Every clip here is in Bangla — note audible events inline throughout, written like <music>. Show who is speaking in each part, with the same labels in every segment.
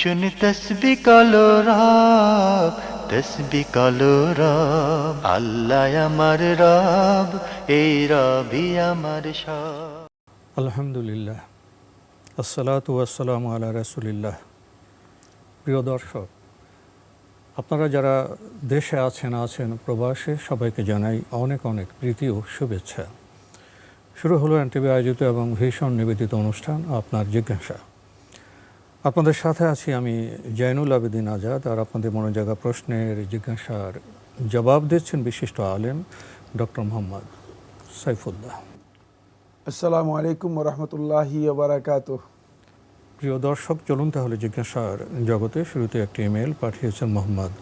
Speaker 1: শুনি তসবি কলো রব তসবি কলো রব আল্লাহ আমার রব এই রবি আমার সব
Speaker 2: আলহামদুলিল্লাহ, আসসালাতু আসসালামু আলা রাসুলিল্লাহ। প্রিয় দর্শক, আপনারা যারা দেশে আছেন আছেন, প্রবাসে, সবাইকে জানাই অনেক অনেক প্রীতি ও শুভেচ্ছা। শুরু হলো এনটিভি আয়োজিত এবং ভীষণ নিবেদিত অনুষ্ঠান, আপনার জিজ্ঞাসা। আপনাদের সাথে আছি আমি জৈনুল আবেদিন আজাদ আর আপনাদের মনে জায়গা প্রশ্নের জিজ্ঞাসার জবাব দিচ্ছেন বিশিষ্ট আলেম ডক্টর মোহাম্মদ সাইফুল্লাহ।
Speaker 3: আসসালামু আলাইকুম রহমতুল্লাহি বারাকাত
Speaker 2: প্রিয় দর্শক চলুন তাহলে জিজ্ঞাসার জগতে শুরুতে একটি ইমেল পাঠিয়েছেন মোহাম্মদ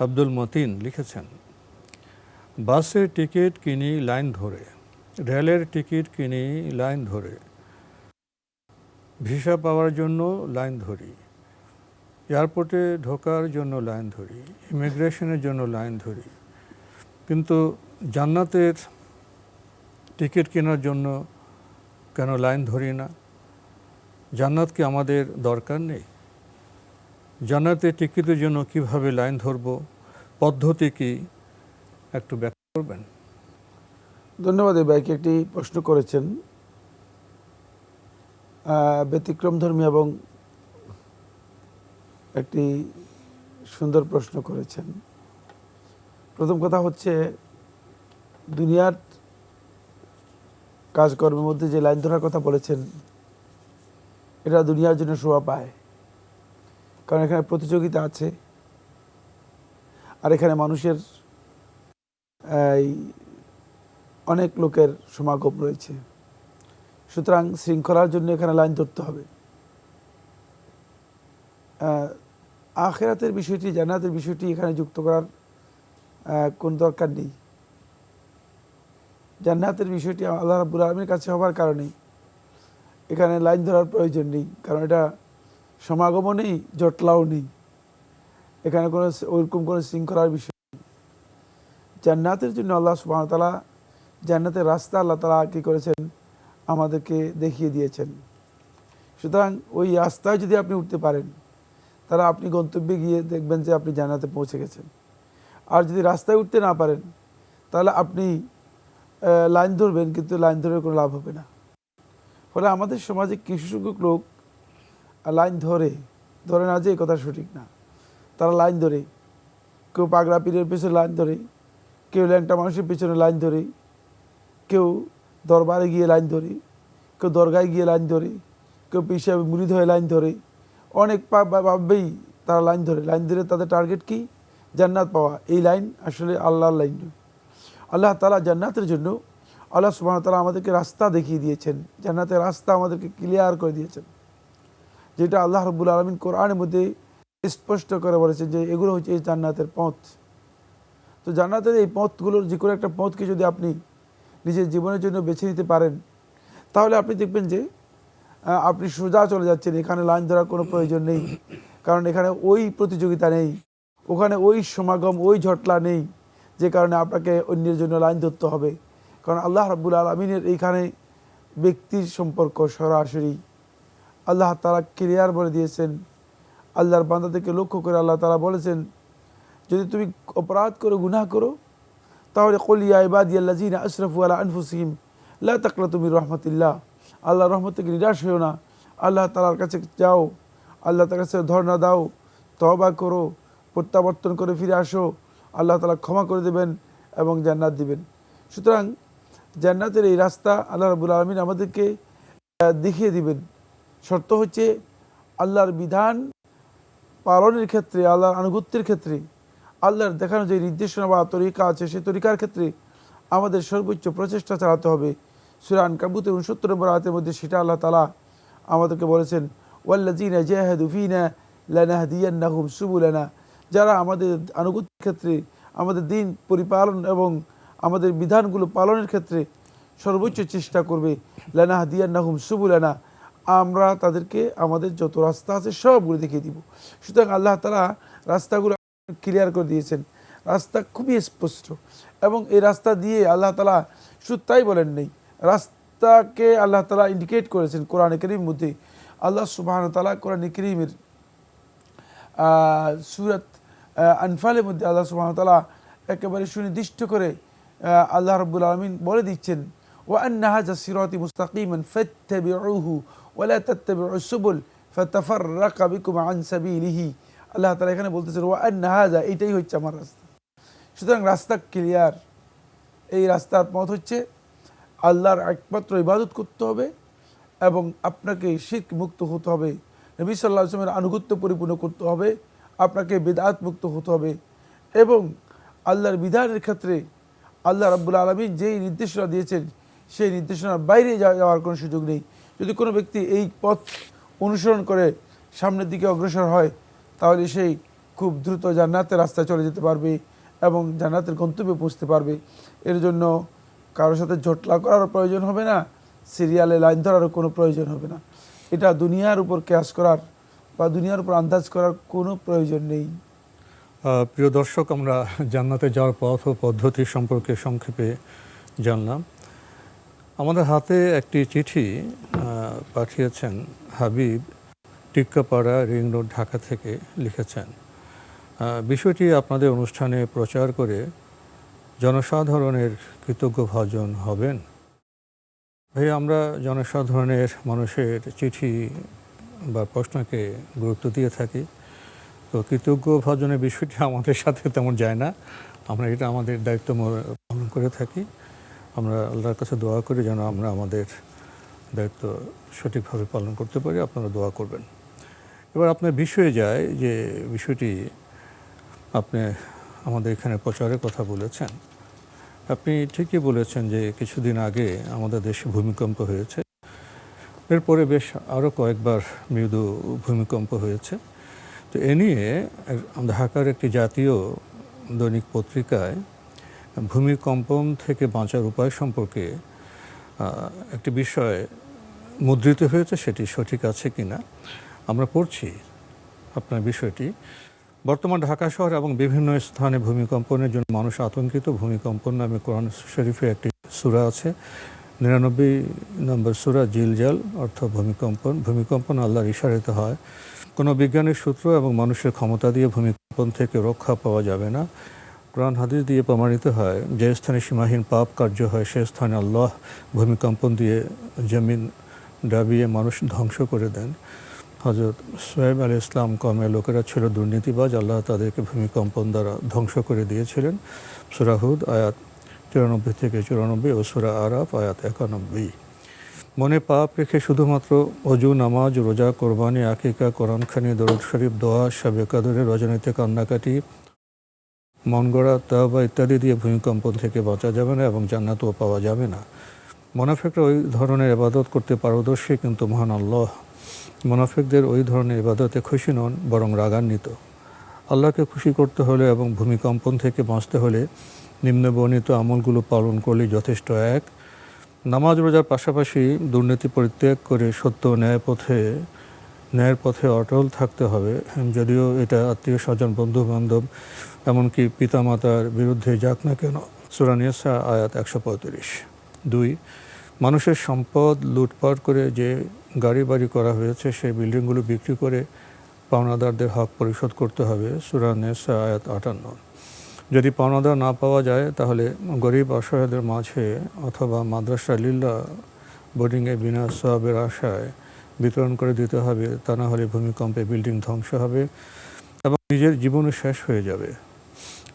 Speaker 2: আব্দুল মতিন লিখেছেন বাসের টিকিট কিনি লাইন ধরে রেলের টিকিট কিনি লাইন ধরে ভিসা পাওয়ার জন্য লাইন ধরি, এয়ারপোর্টে ঢোকার জন্য লাইন ধরি, ইমিগ্রেশনের জন্য লাইন ধরি, কিন্তু জান্নাতের টিকিট কেনার জন্য কেন লাইন ধরি না? জান্নাত কি আমাদের দরকার নেই? জান্নাতে টিকিটের জন্য কীভাবে লাইন ধরব? পদ্ধতি কি? একটু ব্যাখ্যা করবেন?
Speaker 3: ধন্যবাদ এই ভাইকে, একটি প্রশ্ন করেছেন। আহ, ব্যতিক্রম ধর্মী এবং একটি সুন্দর প্রশ্ন করেছেন। প্রথম কথা হচ্ছে দুনিয়ার কাজকর্মের মধ্যে যে লাইন ধরার কথা বলেছেন এটা দুনিয়ার জন্য শোভা পায়। কারণ এখানে প্রতিযোগিতা আছে আর এখানে মানুষের অনেক লোকের সমাগম রয়েছে। সুতরাং শৃঙ্খলার জন্য এখানে লাইন ধরতে হবে। আখেরাতের বিষয়টি, জান্নাতের বিষয়টি এখানে যুক্ত করার কোনো দরকার নেই। জান্নাতের বিষয়টি আল্লাহ রাবুল আলমীর কাছে হওয়ার কারণে এখানে লাইন ধরার প্রয়োজন নেই, কারণ এটা সমাগমও নেই জটলাও নেই। এখানে কোনো ওইরকম কোনো শৃঙ্খলার বিষয় নেই। জান্নাতের জন্য আল্লাহ সুবাহতালা জান্নাতের রাস্তা আল্লাহ তালা কী করেছেন। আমাদেরকে দেখিয়ে দিয়েছেন। সুতরাং ওই রাস্তায় যদি আপনি উঠতে পারেন, তাহলে আপনি গন্তব্যে গিয়ে দেখবেন যে আপনি জানাতে পৌঁছে গেছেন। আর যদি রাস্তায় উঠতে না পারেন, তাহলে আপনি লাইন ধরবেন, কিন্তু লাইন ধরে কোনো লাভ হবে না। ফলে আমাদের সমাজে কিছু সংখ্যক লোক লাইন ধরে ধরে না যে এই কথা সঠিক না। তারা লাইন ধরে। কেউ পাগড়া পীরের পিছনে লাইন ধরে, কেউ ল্যাংটা মানুষের পেছনে লাইন ধরে, কেউ দরবারে গিয়ে লাইন ধরি, কেউ দরগায় গিয়ে লাইন ধরে, কেউ পিসাবে মুড়ি ধরে লাইন ধরে। অনেক ভাবেই তারা লাইন ধরে। লাইন ধরে তাদের টার্গেট কি? জান্নাত পাওয়া। এই লাইন আসলে আল্লাহর লাইন আল্লাহ তালা জান্নাতের জন্য আল্লাহ সুবাহ তালা আমাদেরকে রাস্তা দেখিয়ে দিয়েছেন। জান্নাতের রাস্তা আমাদেরকে ক্লিয়ার করে দিয়েছেন। যেটা আল্লাহ রব্বুল আলমিন কোরআনের মধ্যে স্পষ্ট করে বলেছেন যে এগুলো হচ্ছে এই জান্নাতের পথ। তো জান্নাতের এই পথগুলোর যে কোনো একটা পথকে যদি আপনি নিজের জীবনের জন্য বেছে নিতে পারেন। তাহলে আপনি দেখবেন যে আপনি সোজা চলে যাচ্ছেন। এখানে লাইন ধরার কোনো প্রয়োজন নেই। কারণ এখানে ওই প্রতিযোগিতা নেই। ওখানে ওই সমাগম, ওই ঝটলা নেই। যে কারণে আপনাকে অন্যের জন্য লাইন ধরতে হবে। কারণ আল্লাহ রাব্বুল আলমিনের এইখানে ব্যক্তির সম্পর্ক সরাসরি। আল্লাহ তারা ক্লিয়ার বলে দিয়েছেন। আল্লাহর বান্দাদেরকে লক্ষ্য করে আল্লাহ তারা বলেছেন, যদি তুমি অপরাধ করো, গুনাহ করো তাহলে কলিয়া ইবাদি আল্লাহ জিনা আশরফু আলা আনফুসিম লা তাকলা তুমি রহমতুল্লাহ। আল্লাহ রহমত থেকে নিরাশ হয়েও না। আল্লাহ তালার কাছে যাও। আল্লাহ তার কাছে ধর্ণা দাও। তহবা করো। প্রত্যাবর্তন করে ফিরে আসো। আল্লাহ তালা ক্ষমা করে দেবেন এবং জান্নাত দিবেন। সুতরাং জান্নাতের এই রাস্তা আল্লাহ রাবুল আলমিন আমাদেরকে দেখিয়ে দিবেন। শর্ত হচ্ছে আল্লাহর বিধান পালনের ক্ষেত্রে, আল্লাহর আনুগত্যের ক্ষেত্রে আল্লাহর দেখানো যে নির্দেশনা বা তরিকা আছে সেই তরিকার ক্ষেত্রে আমাদের সর্বোচ্চ প্রচেষ্টা চালাতে হবে। সুরান কাবুতের উনসত্তর নম্বর আয়তের মধ্যে সেটা আল্লাহ তালা আমাদেরকে বলেছেন ওয়াল্লাজিনা জাহাদুফিনা লানাহদিয়ান্নাহুম সুবুলানা। যারা আমাদের আনুগত্যের ক্ষেত্রে, আমাদের দিন পরিপালন এবং আমাদের বিধানগুলো পালনের ক্ষেত্রে সর্বোচ্চ চেষ্টা করবে লানা হাদিয়ান নাহুম সুবুলানা। আমরা তাদেরকে আমাদের যত রাস্তা আছে সবগুলো দেখিয়ে দিব। সুতরাং আল্লাহ তালা রাস্তাগুলো ক্লিয়ার করে দিয়েছেন। রাস্তা খুবই স্পষ্ট। এবং এই রাস্তা দিয়ে আল্লাহ তালা শুধু তাই বলেন নেই, রাস্তাকে আল্লাহ তালা ইন্ডিকেট করেছেন কোরআন করিম মধ্যে। আল্লাহ সুবাহ তালা কোরআন করিমের সুরত আনফালের মধ্যে আল্লাহ সুবাহতাল্লাহ একেবারে সুনির্দিষ্ট করে আল্লাহ রব্বুল আলমিন বলে দিচ্ছেন ও আন্নাহাজা সিরতি মুস্তাকিমান ফাত্তাবিউহু ওয়ালা তাত্তাবিউ সুবুল ফাতাফাররাকা বিকুম আন সাবিলিহি। আল্লাহ তাআলা এখানে বলতেছেন ও আন্নাহাজা এইটাই হচ্ছে আমার রাস্তা। সুতরাং রাস্তা ক্লিয়ার এই রাস্তার পথ হচ্ছে আল্লাহর একমাত্র ইবাদত করতে হবে এবং আপনাকে শিখ মুক্ত হতে হবে। নবী সাল্লাহ আসলামের আনুগত্য পরিপূর্ণ করতে হবে, আপনাকে বেদাত মুক্ত হতে হবে এবং আল্লাহর বিধানের ক্ষেত্রে আল্লাহ রাব্বুল আলমী যেই নির্দেশনা দিয়েছেন, সেই নির্দেশনার বাইরে যাওয়া- যাওয়ার কোনো সুযোগ নেই। যদি কোনো ব্যক্তি এই পথ অনুসরণ করে সামনের দিকে অগ্রসর হয় তাহলে সেই খুব দ্রুত জান্নাতের রাস্তায় চলে যেতে পারবে এবং জান্নাতের গন্তব্যে পৌঁছতে পারবে। এর জন্য কারোর সাথে জটলা করার প্রয়োজন হবে না, সিরিয়ালে লাইন ধরারও কোনো প্রয়োজন হবে না। এটা দুনিয়ার উপর ক্যাশ করার বা দুনিয়ার উপর আন্দাজ করার কোনো প্রয়োজন নেই।
Speaker 2: প্রিয় দর্শক, আমরা জান্নাতে যাওয়ার পথ ও পদ্ধতি সম্পর্কে সংক্ষেপে জানলাম। আমাদের হাতে একটি চিঠি পাঠিয়েছেন হাবিব টিক্কাপাড়া রিং রোড ঢাকা থেকে লিখেছেন। বিষয়টি আপনাদের অনুষ্ঠানে প্রচার করে জনসাধারণের কৃতজ্ঞ ভাজন হবেন। ভাই আমরা জনসাধারণের মানুষের চিঠি বা প্রশ্নকে গুরুত্ব দিয়ে থাকি। তো কৃতজ্ঞ ভাজনের বিষয়টি আমাদের সাথে তেমন যায় না। আমরা এটা আমাদের দায়িত্ব পালন করে থাকি। আমরা আল্লাহর কাছে দোয়া করি যেন আমরা আমাদের দায়িত্ব সঠিকভাবে পালন করতে পারি। আপনারা দোয়া করবেন। এবার আপনার বিষয়ে যায় যে বিষয়টি আপনি আমাদের এখানে প্রচারের কথা বলেছেন। আপনি ঠিকই বলেছেন যে কিছুদিন আগে আমাদের দেশে ভূমিকম্প হয়েছে। এরপরে বেশ আরও কয়েকবার মৃদু ভূমিকম্প হয়েছে। তো এ নিয়ে ঢাকার একটি জাতীয় দৈনিক পত্রিকায় ভূমিকম্পন থেকে বাঁচার উপায় সম্পর্কে একটি বিষয় মুদ্রিত হয়েছে, সেটি সঠিক আছে কিনা? আমরা পড়ছি আপনার বিষয়টি। বর্তমান ঢাকা শহর এবং বিভিন্ন স্থানে ভূমিকম্পনের জন্য মানুষ আতঙ্কিত। ভূমিকম্পন নামে কোরআন শরীফে একটি সূরা আছে। নিরানব্বই নম্বর সূরা জিলজাল, অর্থ ভূমিকম্পন। ভূমিকম্পন আল্লাহর ইশারিত হয়। কোনো বিজ্ঞানের সূত্র এবং মানুষের ক্ষমতা দিয়ে ভূমিকম্পন থেকে রক্ষা পাওয়া যাবে না। কোরআন হাদিস দিয়ে প্রমাণিত হয়, যে স্থানে সীমাহীন পাপ কার্য হয়, সে স্থানে আল্লাহ ভূমিকম্পন দিয়ে জমিন ডাবিয়ে মানুষ ধ্বংস করে দেন। হজরত সোহেব আলী ইসলাম কমের লোকেরা ছিল দুর্নীতিবাজ, আল্লাহ তাদেরকে ভূমিকম্পন দ্বারা ধ্বংস করে দিয়েছিলেন। সুরাহুদ আয়াত চুরানব্বই থেকে চুরানব্বই ও সুরা আরাফ, আয়াত একানব্বই। মনে পাপ রেখে শুধুমাত্র অজু, নামাজ, রোজা, কোরবানি, আকিকা, কোরআনখানি, দরুদ শরীফ, দোয়া, সাবে কাদরে রজনীতে কান্নাকাটি মন গড়া তাওবা ইত্যাদি দিয়ে ভূমিকম্পন থেকে বাঁচা যাবে না এবং জান্নাতও পাওয়া যাবে না। মোনাফেকরা ওই ধরনের ইবাদত করতে পারদর্শী, কিন্তু মহান আল্লাহ মোনাফেকদের ওই ধরনের ইবাদতে খুশি নন, বরং রাগান্বিত। আল্লাহকে খুশি করতে হলে এবং ভূমিকম্পন থেকে বাঁচতে হলে নিম্ন বর্ণিত আমলগুলো পালন করলেই যথেষ্ট এক। নামাজ রোজার পাশাপাশি দুর্নীতি পরিত্যাগ করে সত্য ন্যায় পথে, ন্যায়ের পথে অটল থাকতে হবে। যদিও এটা আত্মীয় স্বজন বন্ধু বান্ধব এমনকি পিতামাতার বিরুদ্ধে যাক না কেন। সুরানিয়াসা আয়াত একশো পঁয়ত্রিশ। দুই, মানুষের সম্পদ লুটপাট করে যে গাড়ি বাড়ি করা হয়েছে, সেই বিল্ডিংগুলো বিক্রি করে পাওনাদারদের হক পরিশোধ করতে হবে সুরানেসা আয়াত আটান্ন। যদি পাওনাদার না পাওয়া যায়, তাহলে গরিব অসহায়দের মাঝে অথবা মাদ্রাসা লিল্লা বোর্ডিংয়ে বিনা সবের আশায় বিতরণ করে দিতে হবে, তা না হলে ভূমিকম্পে বিল্ডিং ধ্বংস হবে এবং নিজের জীবনও শেষ হয়ে যাবে।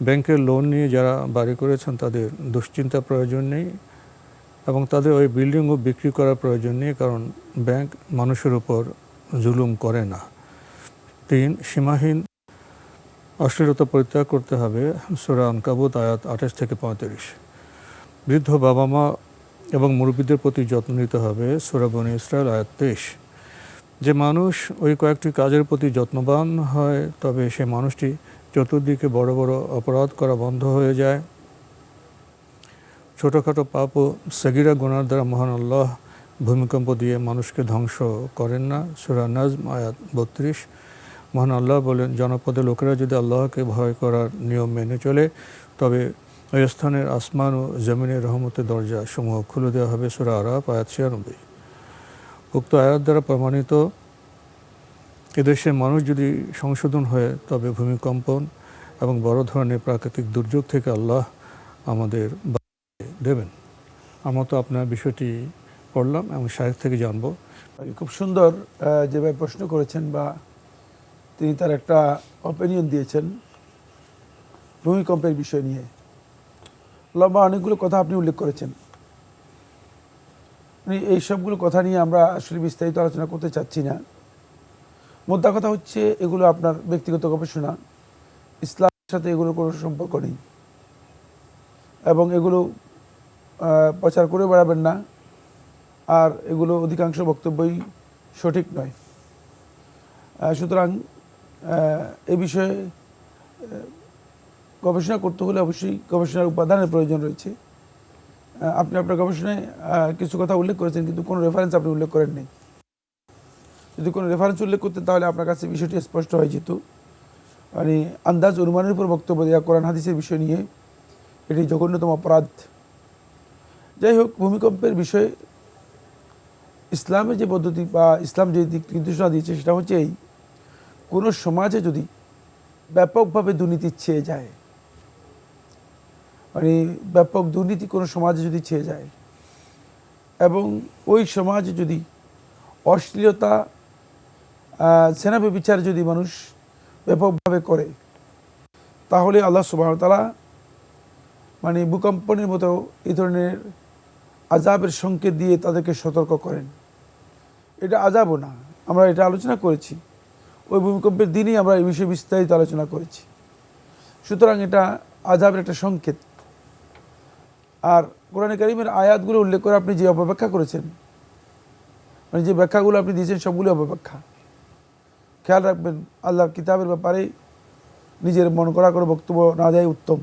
Speaker 2: ব্যাংকের লোন নিয়ে যারা বাড়ি করেছেন, তাদের দুশ্চিন্তা প্রয়োজন নেই। এবং তাদের ওই বিল্ডিংও বিক্রি করার প্রয়োজন নেই, কারণ ব্যাংক মানুষের উপর জুলুম করে না। তিন, সীমাহীন অশ্লীলতা পরিত্যাগ করতে হবে। সুরা আনকাবুত, আয়াত আঠাশ থেকে পঁয়ত্রিশ। বৃদ্ধ বাবা মা এবং মুরব্বীদের প্রতি যত্ন নিতে হবে। সুরা বনি ইসরায়েল আয়াত তেইশ। যে মানুষ ওই কয়েকটি কাজের প্রতি যত্নবান হয়, তবে সে মানুষটি চতুর্দিকে বড় বড় অপরাধ করা বন্ধ হয়ে যায়। ছোটোখাটো পাপ ও সেগিরা গোনার দ্বারা মহান আল্লাহ ভূমিকম্প দিয়ে মানুষকে ধ্বংস করেন না। সুরা নাজম, আয়াত বত্রিশ। মহান আল্লাহ বলেন, জনপদে লোকেরা যদি আল্লাহকে ভয় করার নিয়ম মেনে চলে, তবে ওই স্থানের আসমান ও জমিনের রহমতের দরজা সমূহ খুলে দেওয়া হবে। সুরা আরাফ, আয়াত ছিয়ানব্বই। উক্ত আয়াত দ্বারা প্রমাণিত এদেশের মানুষ যদি সংশোধন হয়, তবে ভূমিকম্পন এবং বড় ধরনের প্রাকৃতিক দুর্যোগ থেকে আল্লাহ আমাদের দেবেন। আমরা তো আপনার বিষয়টি পড়লাম এবং সাহেব থেকে জানব।
Speaker 3: খুব সুন্দর যেভাবে প্রশ্ন করেছেন বা তিনি তার একটা অপিনিয়ন দিয়েছেন ভূমিকম্পের বিষয় নিয়ে। লম্বা অনেকগুলো কথা আপনি উল্লেখ করেছেন। এই সবগুলো কথা নিয়ে আমরা আসলে বিস্তারিত আলোচনা করতে চাচ্ছি না। মোদ্দা কথা হচ্ছে, এগুলো আপনার ব্যক্তিগত গবেষণা। ইসলামের সাথে এগুলোর কোনো সম্পর্ক নেই। এবং এগুলো প্রচার করে বেড়াবেন না। আর এগুলো অধিকাংশ বক্তব্যই সঠিক নয়। সুতরাং এ বিষয়ে গবেষণা করতে হলে অবশ্যই গবেষণার উপাদানের প্রয়োজন রয়েছে। আপনি আপনার গবেষণায় কিছু কথা উল্লেখ করেছেন, কিন্তু কোনো রেফারেন্স আপনি উল্লেখ করেন করেননি যদি কোনো রেফারেন্স উল্লেখ করতেন, তাহলে আপনার কাছে বিষয়টি স্পষ্ট হয়ে যেত। মানে আন্দাজ, অনুমানের উপর বক্তব্য দেওয়া কোরআন, হাদিসের বিষয় নিয়ে এটি জঘন্যতম অপরাধ। যাই হোক ভূমিকম্পের বিষয়ে ইসলামের যে পদ্ধতি বা ইসলাম যে দিক নির্দেশনা দিয়েছে, সেটা হচ্ছে এই। কোনো সমাজে যদি ব্যাপকভাবে দুর্নীতি ছেয়ে যায় মানে ব্যাপক দুর্নীতি কোনো সমাজে যদি ছেয়ে যায়, এবং ওই সমাজে যদি অশ্লীলতা সেনাবে বিচার যদি মানুষ ব্যাপকভাবে করে, তাহলে আল্লাহ সুবাহতালা মানে ভূকম্পনের মতো এই ধরনের আজাবের সংকেত দিয়ে তাদেরকে সতর্ক করেন। এটা আজাবও না, আমরা এটা আলোচনা করেছি। ওই ভূমিকম্পের দিনই আমরা এই বিষয়ে বিস্তারিত আলোচনা করেছি। সুতরাং এটা আজাবের একটা সংকেত। আর কোরআন কারিমের আয়াতগুলো উল্লেখ করে আপনি যে অপব্যাখ্যা করেছেন মানে যে ব্যাখ্যাগুলো আপনি দিয়েছেন সবগুলো অপব্যাখ্যা। খেয়াল রাখবেন, আল্লাহর কিতাবের ব্যাপারে নিজের মন করা করে বক্তব্য না দেয় উত্তম।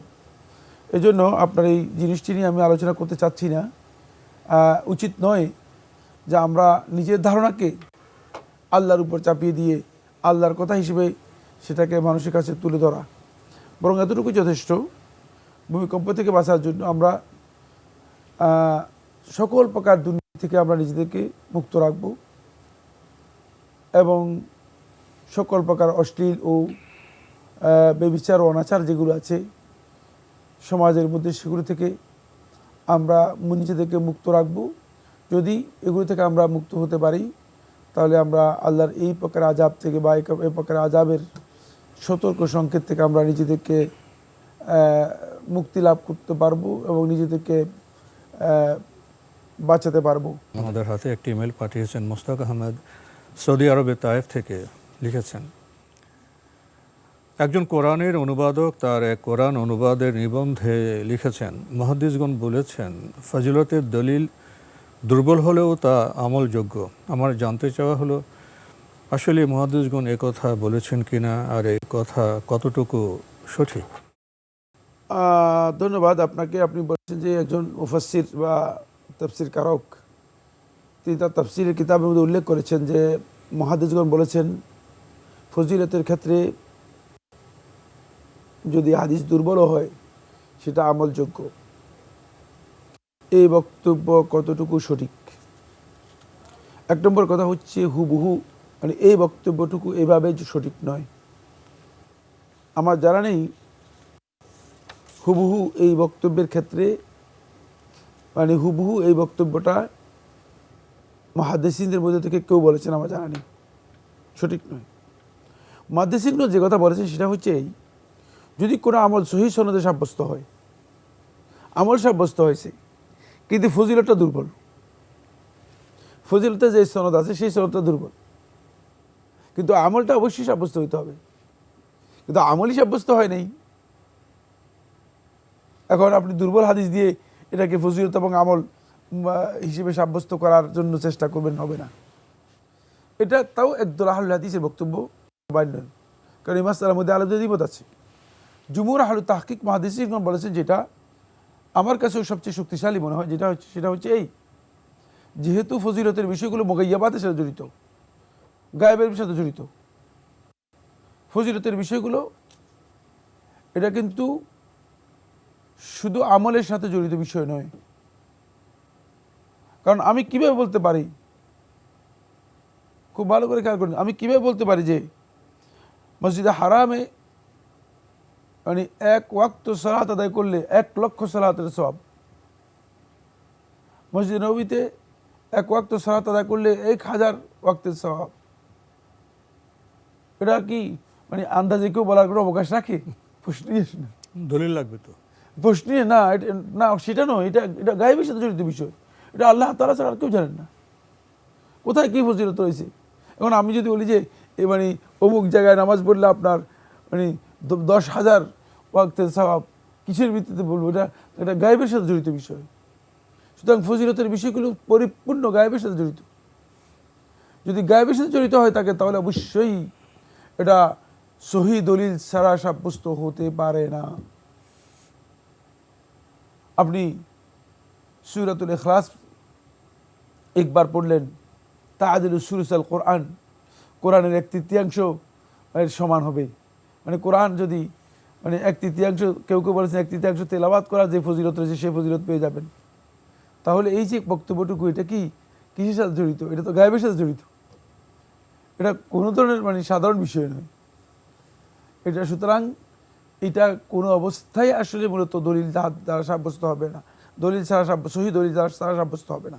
Speaker 3: এজন্য আপনার এই জিনিসটি নিয়ে আমি আলোচনা করতে চাচ্ছি না। উচিত নয় যে আমরা নিজের ধারণাকে আল্লাহর উপর চাপিয়ে দিয়ে আল্লাহর কথা হিসেবে সেটাকে মানুষের কাছে তুলে ধরা। বরং এতটুকু যথেষ্ট। ভূমিকম্প থেকে বাঁচার জন্য আমরা সকল প্রকার দুর্নীতি থেকে আমরা নিজেদেরকে মুক্ত রাখব এবং সকল প্রকার অশ্লীল ও বেবিচার ও অনাচার যেগুলো আছে সমাজের মধ্যে সেগুলো থেকে আমরা নিজেদেরকে মুক্ত রাখব। যদি এগুলো থেকে আমরা মুক্ত হতে পারি, তাহলে আমরা আল্লাহর এই প্রকার আজাব থেকে বা এই- প্রকার আজাবের সতর্ক সংকেত থেকে আমরা নিজেদেরকে মুক্তি লাভ করতে পারব এবং নিজেদেরকে বাঁচাতে পারব।
Speaker 2: আমাদের হাতে একটি ইমেল পাঠিয়েছেন মোস্তাক আহমেদ, সৌদি আরবে তায়েফ থেকে লিখেছেন একজন কোরআনের অনুবাদক তার এক কোরআন অনুবাদের নিবন্ধে লিখেছেন মহাদিসগণ বলেছেন, ফজিলতের দলিল দুর্বল হলেও তা আমলযোগ্য। আমার জানতে চাওয়া হলো, আসলে মহাদিসগণ কথা বলেছেন কিনা আর এই কথা কতটুকু সঠিক?
Speaker 3: ধন্যবাদ। আপনাকে আপনি বলছেন যে একজন মুফাসির বা তফসির কারক, তিনি তার তফসিরের কিতাবের মধ্যে উল্লেখ করেছেন যে মহাদেশগণ বলেছেন, ফজিলতের ক্ষেত্রে যদি হাদিস দুর্বলও হয়, সেটা আমলযোগ্য। এই বক্তব্য কতটুকু সঠিক? এক নম্বর কথা হচ্ছে হুবহু মানে এই বক্তব্যটুকু এভাবে সঠিক নয়। আমার জানা নেই, হুবহু এই বক্তব্যের ক্ষেত্রে মানে হুবহু এই বক্তব্যটা মহাদেসিনদের মধ্যে থেকে কেউ বলেছেন, আমার জানা নেই। সঠিক নয়। মহাদেসিনরা যে কথা বলেছেন, সেটা হচ্ছে এই যদি কোনো আমল সহি সনদে সাব্যস্ত হয়। আমল সাব্যস্ত হয়েছে। কিন্তু ফজিলতটা দুর্বল। ফজিলতে যে সনদ আছে, সেই সনদটা দুর্বল। কিন্তু আমলটা অবশ্যই সাব্যস্ত হইতে হবে। কিন্তু আমলই সাব্যস্ত হয় নাই। এখন আপনি দুর্বল হাদিস দিয়ে এটাকে ফজিলত এবং আমল হিসেবে সাব্যস্ত করার জন্য চেষ্টা করবেন, হবে না। এটা তাও একদল আহুল হাদিসের বক্তব্য। বাইন কারণ এই মাসালার মধ্যে আলাদা দ্বিমত আছে। জুমুর আহলু তাহকিক মহাদিসিগণ বলেছেন যেটা আমার কাছেও সবচেয়ে শক্তিশালী মনে হয়, যেটা হচ্ছে, সেটা হচ্ছে এই। যেহেতু ফজিলতের বিষয়গুলো মোগাইয়াবাদের সাথে জড়িত, গায়েবের সাথে জড়িত, ফজিলতের বিষয়গুলো, এটা কিন্তু শুধু আমলের সাথে জড়িত বিষয় নয়। কারণ আমি কীভাবে বলতে পারি, খুব ভালো করে খেয়াল করুন, আমি কীভাবে বলতে পারি যে মসজিদে হারামে মানে এক ওয়াক্ত সালাত আদায় করলে এক লক্ষ সালাতের সব মসজিদ নবীতে এক ওয়াক্ত সালাত আদায় করলে এক হাজার ওয়াক্তের সব এটা কি মানে আন্দাজে কেউ বলার কোনো অবকাশ রাখে? প্রশ্নই আসে না।
Speaker 2: দলিল লাগবে তো।
Speaker 3: প্রশ্নে না এটা না সেটা নয় এটা এটা গায়েবের সাথে জড়িত বিষয়। এটা আল্লাহ তালা ছাড়া আর কেউ জানেন না। কোথায় কী ফজিলত রয়েছে? এখন আমি যদি বলি যে এ মানে অমুক জায়গায় নামাজ পড়লে আপনার মানে দশ হাজার ওয়াক্তের স্বভাব কিসের ভিত্তিতে বলব? এটা এটা গায়েবের সাথে জড়িত বিষয়। সুতরাং ফজিলতের বিষয়গুলো পরিপূর্ণ গায়েবের সাথে জড়িত। যদি গায়েবের সাথে জড়িত হয় থাকে তাহলে অবশ্যই এটা সহি দলিল ছাড়া সাব্যস্ত হতে পারে না। আপনি সুরাতুল এখলাস একবার পড়লেন তা আদিল সুরুসাল কোরআন কোরআনের এক তৃতীয়াংশ এর সমান হবে। মানে কোরআন যদি মানে এক তৃতীয়াংশ, কেউ কেউ বলেছেন এক তৃতীয়াংশ তেলাবাদ করার যে ফজিলত রয়েছে সেই ফজিলত পেয়ে যাবেন। তাহলে এই যে বক্তব্যটুকু, এটা কি কিসের সাথে জড়িত? এটা তো গায়েবের সাথে জড়িত। এটা কোনো ধরনের মানে সাধারণ বিষয় নয়। এটা সুতরাং এটা কোনো অবস্থায় আসলে মূলত দলিল দ্বারা- সাব্যস্ত হবে না। দলিল ছাড়া সহি দলিল ছাড়া সাব্যস্ত হবে না।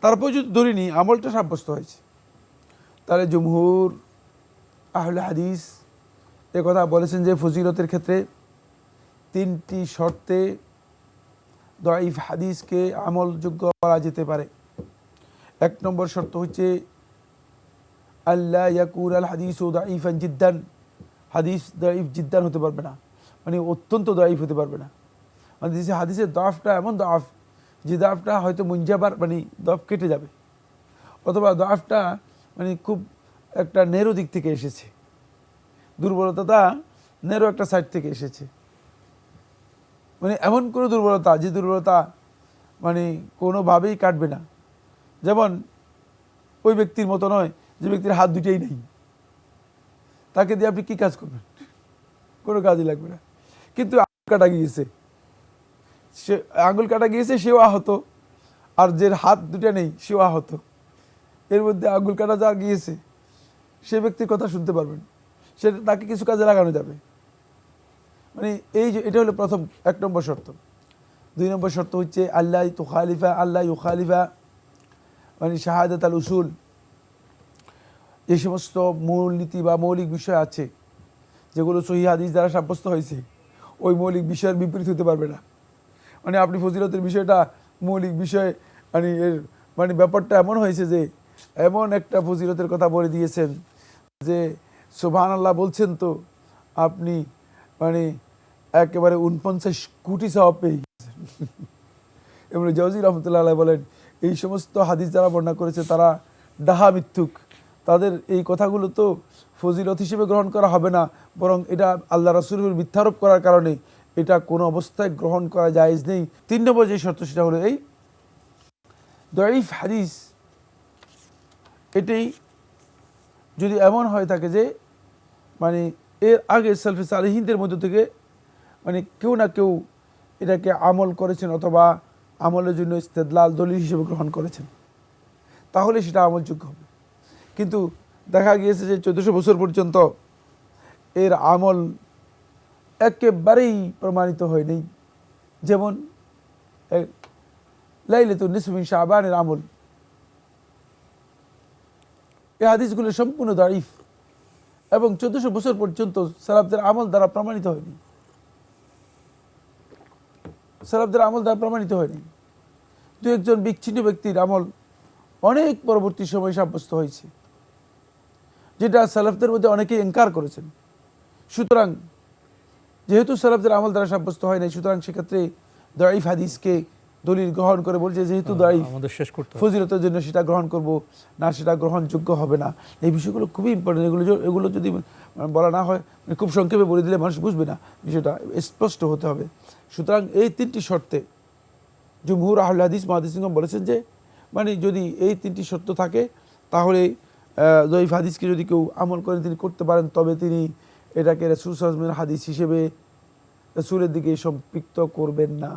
Speaker 3: তারপর যদি ধরে নিই, আমলটা সাব্যস্ত হয়েছে। তাহলে জমহুর, আহলে হাদিস এ কথা বলেছেন যে ফজিলতের ক্ষেত্রে তিনটি শর্তে দইফ হাদিসকে আমলযোগ্য করা যেতে পারে। এক নম্বর শর্ত হচ্ছে আল্লাহ ইয়াকুর আল হাদিস ও দাইফান জিদ্দান। হাদিস দাইফ জিদ্দান হতে পারবে না মানে অত্যন্ত দাইফ হতে পারবে না। মানে হাদিসের দফটা এমন দফ, যে দফটা হয়তো মুঞ্জাবার মানে দফ কেটে যাবে। অথবা দফটা মানে খুব একটা নেরো দিক থেকে এসেছে। দুর্বলতাটা নেরো একটা সাইড থেকে এসেছে। মানে এমন কোনো দুর্বলতা যে দুর্বলতা মানে কোনোভাবেই কাটবে না। যেমন ওই ব্যক্তির মতো নয় যে ব্যক্তির হাত দুটেই নেই। তাকে দিয়ে আপনি কী কাজ করবেন? কোনো কাজই লাগবে না। কিন্তু আঙুল কাটা গিয়েছে। সে আঙুল কাটা গিয়েছে, সেও আহত। আর যে হাত দুটো নেই, সেও আহত। এর মধ্যে আঙুল কাটা যা গিয়েছে, সে ব্যক্তির কথা শুনতে পারবেন। সে তাকে কিছু কাজে লাগানো যাবে। মানে এই যে এটা হলো প্রথম, এক নম্বর শর্ত। দুই নম্বর শর্ত হচ্ছে আল্লাহ তু খালিফা আল্লাহ ইউ খালিফা মানে শাহাদাত আল উসুল। যে সমস্ত মূলনীতি বা মৌলিক বিষয় আছে, যেগুলো সহি হাদিস দ্বারা সাব্যস্ত হয়েছে। ওই মৌলিক বিষয়ের বিপরীত হতে পারবে না। মানে আপনি ফজিলতের বিষয়টা, মৌলিক বিষয় মানে এর মানে ব্যাপারটা এমন হয়েছে যে, এমন একটা ফজিলতের কথা বলে দিয়েছেন যে সোভান আল্লাহ বলছেন তো, আপনি মানে একেবারে উনপঞ্চাশ কোটি সব পেয়ে গেছেন। <laughs> এবং জওয়াজি রহমতুল্লাহ আলাইহ বলেন, এই সমস্ত হাদিস যারা বর্ণনা করেছে তারা ডাহা মিথ্যুক। তাদের এই কথাগুলো তো ফজিলত হিসেবে গ্রহণ করা হবে না, বরং এটা আল্লাহ রসুলের মিথ্যারোপ করার কারণে এটা কোনো অবস্থায় গ্রহণ করা জায়েজ নেই। তিন নম্বর যে শর্ত সেটা হলো এই দরিফ হাদিস, এটাই যদি এমন হয়ে থাকে যে মানে এর আগে সেলফি সালিহিনদের মধ্য থেকে মানে কেউ না কেউ এটাকে আমল করেছেন অথবা আমলের জন্য ইস্তেদলাল দলিল হিসেবে গ্রহণ করেছেন। তাহলে সেটা আমলযোগ্য হবে। কিন্তু দেখা গিয়েছে যে চোদ্দোশো বছর পর্যন্ত এর আমল একেবারেই প্রমাণিত হয়নি। যেমন লাইলেতুন নিসমিন শাহবানের আমল এই হাদিসগুলো সম্পূর্ণ দারিফ এবং চোদ্দশো বছর পর্যন্ত সালাবদের আমল দ্বারা প্রমাণিত হয়নি। সালাবদের আমল দ্বারা প্রমাণিত হয়নি। দু একজন বিচ্ছিন্ন ব্যক্তির আমল অনেক পরবর্তী সময় সাব্যস্ত হয়েছে। যেটা সালাফদের মধ্যে অনেকেই এনকার করেছেন। সুতরাং, যেহেতু সালাফদের আমল দ্বারা সাব্যস্ত হয় নাই, সুতরাং সেক্ষেত্রে দাইফ হাদিসকে দলিল গ্রহণ করে বলছে যেহেতু দাইফ
Speaker 2: আমাদের শেষ করতে
Speaker 3: ফজিলতের জন্য সেটা গ্রহণ করব না সেটা গ্রহণযোগ্য হবে না। এই বিষয়গুলো খুবই ইম্পর্টেন্ট এগুলো এগুলো যদি বলা না হয় মানে খুব সংক্ষেপে বলে দিলে মানুষ বুঝবে না বিষয়টা স্পষ্ট হতে হবে। সুতরাং এই তিনটি শর্তে জুমহুর আহুল হাদিস মহাদিসগণ বলেছেন যে মানে যদি এই তিনটি শর্ত থাকে তাহলে জয়ীফ হাদিসকে যদি কেউ আমল করেন তিনি করতে পারেন তবে তিনি এটাকে রসুল সাজমের হাদিস হিসেবে রসুলের দিকে সম্পৃক্ত করবেন না।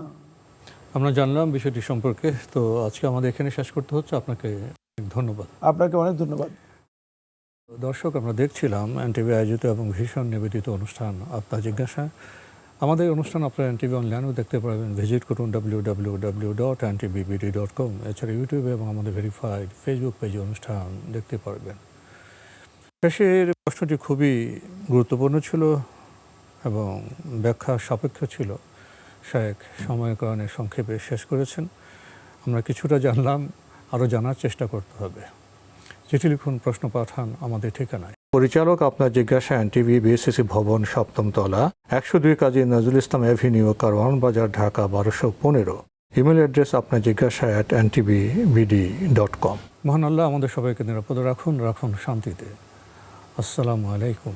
Speaker 2: আমরা জানলাম বিষয়টি সম্পর্কে। তো আজকে আমাদের এখানে শেষ করতে হচ্ছে। আপনাকে ধন্যবাদ।
Speaker 3: আপনাকে অনেক ধন্যবাদ।
Speaker 2: দর্শক আমরা দেখছিলাম এনটিভি আয়োজিত এবং ভীষণ নিবেদিত অনুষ্ঠান আপনার জিজ্ঞাসা। আমাদের অনুষ্ঠান আপনারা এনটিভি অনলাইনেও দেখতে পারবেন। ভিজিট করুন W W W dot NTVBD dot com এছাড়া ইউটিউবে এবং আমাদের ভেরিফাইড ফেসবুক পেজে অনুষ্ঠান দেখতে পারবেন। শেষের প্রশ্নটি খুবই গুরুত্বপূর্ণ ছিল এবং ব্যাখ্যা সাপেক্ষ ছিল। শেখ সময়ের কারণে সংক্ষেপে শেষ করেছেন। আমরা কিছুটা জানলাম আরও জানার চেষ্টা করতে হবে। চিঠি লিখুন প্রশ্ন পাঠান আমাদের ঠিকানায়। পরিচালক আপনার জিজ্ঞাসা এনটিভি বিএসসিসি ভবন সপ্তম তলা একশো দুই কাজী নজরুল ইসলাম অ্যাভিনিউ কারওয়ান বাজার ঢাকা বারোশো পনেরো। ইমেল অ্যাড্রেস আপনার জিজ্ঞাসা at NTV BD dot com. মহান আল্লাহ আমাদের সবাইকে নিরাপদ রাখুন রাখুন শান্তিতে। আসসালামু আলাইকুম।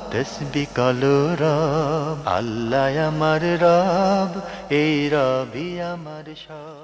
Speaker 1: তসবি কালো রব আল্লাহ আমার রব এই রবি আমার সব।